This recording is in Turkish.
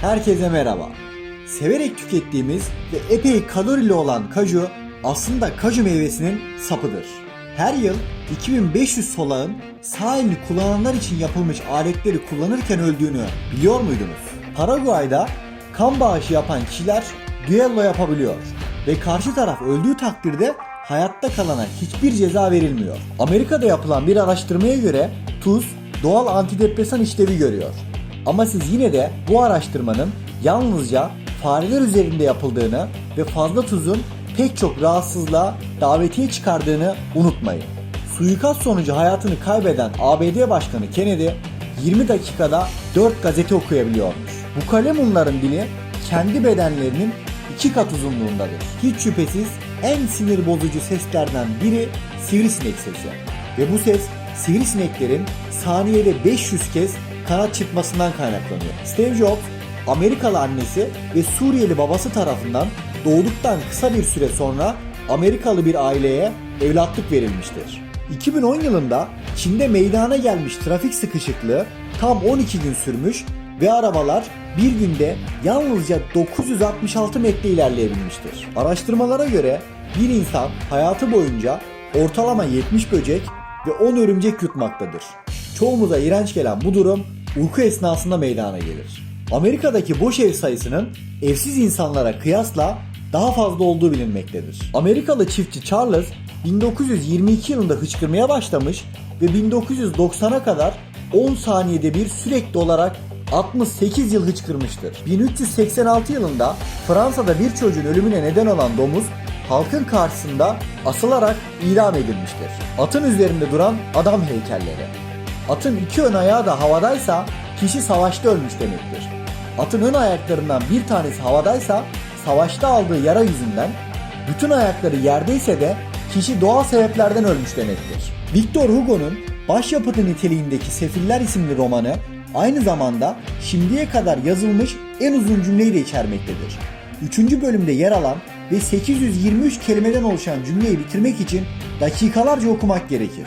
Herkese merhaba. Severek tükettiğimiz ve epey kalorili olan kaju aslında kaju meyvesinin sapıdır. Her yıl 2500 solağın sağ elini kullananlar için yapılmış aletleri kullanırken öldüğünü biliyor muydunuz? Paraguay'da kan bağışı yapan kişiler düello yapabiliyor ve karşı taraf öldüğü takdirde hayatta kalana hiçbir ceza verilmiyor. Amerika'da yapılan bir araştırmaya göre tuz doğal antidepresan işlevi görüyor. Ama siz yine de bu araştırmanın yalnızca fareler üzerinde yapıldığını ve fazla tuzun pek çok rahatsızlığa davetiye çıkardığını unutmayın. Suikast sonucu hayatını kaybeden ABD Başkanı Kennedy 20 dakikada 4 gazete okuyabiliyormuş. Bu kalemunların dili kendi bedenlerinin iki kat uzunluğundadır. Hiç şüphesiz en sinir bozucu seslerden biri sivrisinek sesi. Ve bu ses sivrisineklerin saniyede 500 kez kanat çırpmasından kaynaklanıyor. Steve Jobs, Amerikalı annesi ve Suriyeli babası tarafından doğduktan kısa bir süre sonra Amerikalı bir aileye evlatlık verilmiştir. 2010 yılında Çin'de meydana gelmiş trafik sıkışıklığı tam 12 gün sürmüş ve arabalar bir günde yalnızca 966 metre ilerleyebilmiştir. Araştırmalara göre bir insan hayatı boyunca ortalama 70 böcek ve 10 örümcek yutmaktadır. Çoğumuza iğrenç gelen bu durum uyku esnasında meydana gelir. Amerika'daki boş ev sayısının evsiz insanlara kıyasla daha fazla olduğu bilinmektedir. Amerikalı çiftçi Charles 1922 yılında hıçkırmaya başlamış ve 1990'a kadar 10 saniyede bir sürekli olarak 68 yıl hıçkırmıştır. 1386 yılında Fransa'da bir çocuğun ölümüne neden olan domuz halkın karşısında asılarak idam edilmiştir. Atın üzerinde duran adam heykelleri. Atın iki ön ayağı da havadaysa kişi savaşta ölmüş demektir. Atın ön ayaklarından bir tanesi havadaysa savaşta aldığı yara yüzünden, bütün ayakları yerdeyse de kişi doğal sebeplerden ölmüş demektir. Victor Hugo'nun başyapıtı niteliğindeki Sefiller isimli romanı aynı zamanda şimdiye kadar yazılmış en uzun cümleyi de içermektedir. Üçüncü bölümde yer alan ve 823 kelimeden oluşan cümleyi bitirmek için dakikalarca okumak gerekir.